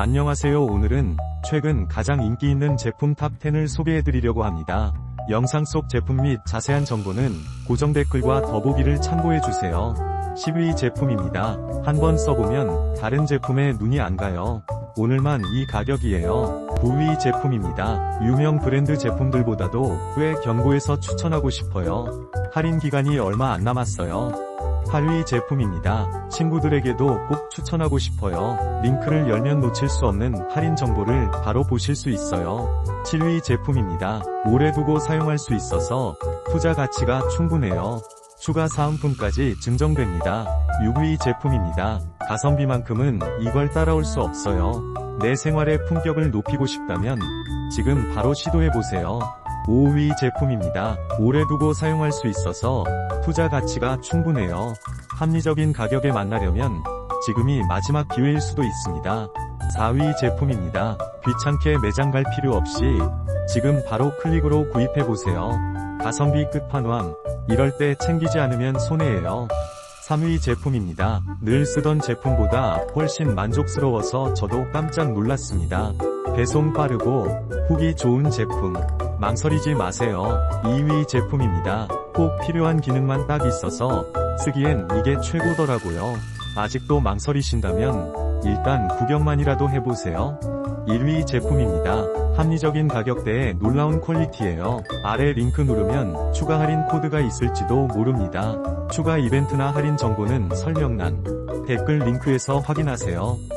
안녕하세요 오늘은 최근 가장 인기 있는 제품 탑10을 소개해드리려고 합니다. 영상 속 제품 및 자세한 정보는 고정 댓글과 더보기를 참고해주세요. 10위 제품입니다. 한번 써보면 다른 제품에 눈이 안 가요. 오늘만 이 가격이에요. 9위 제품입니다. 유명 브랜드 제품들보다도 꽤 견고해서 추천하고 싶어요. 할인 기간이 얼마 안 남았어요. 8위 제품입니다. 친구들에게도 꼭 추천하고 싶어요. 링크를 열면 놓칠 수 없는 할인 정보를 바로 보실 수 있어요. 7위 제품입니다. 오래 두고 사용할 수 있어서 투자 가치가 충분해요. 추가 사은품까지 증정됩니다. 6위 제품입니다. 가성비만큼은 이걸 따라올 수 없어요. 내 생활의 품격을 높이고 싶다면 지금 바로 시도해보세요. 5위 제품입니다. 오래 두고 사용할 수 있어서 투자 가치가 충분해요. 합리적인 가격에 만나려면 지금이 마지막 기회일 수도 있습니다. 4위 제품입니다. 귀찮게 매장 갈 필요 없이 지금 바로 클릭으로 구입해보세요. 가성비 끝판왕. 이럴 때 챙기지 않으면 손해예요. 3위 제품입니다. 늘 쓰던 제품보다 훨씬 만족스러워서 저도 깜짝 놀랐습니다. 배송 빠르고 후기 좋은 제품. 망설이지 마세요. 2위 제품입니다. 꼭 필요한 기능만 딱 있어서 쓰기엔 이게 최고더라고요. 아직도 망설이신다면 일단 구경만이라도 해보세요. 1위 제품입니다. 합리적인 가격대에 놀라운 퀄리티예요. 아래 링크 누르면 추가 할인 코드가 있을지도 모릅니다. 추가 이벤트나 할인 정보는 설명란, 댓글 링크에서 확인하세요.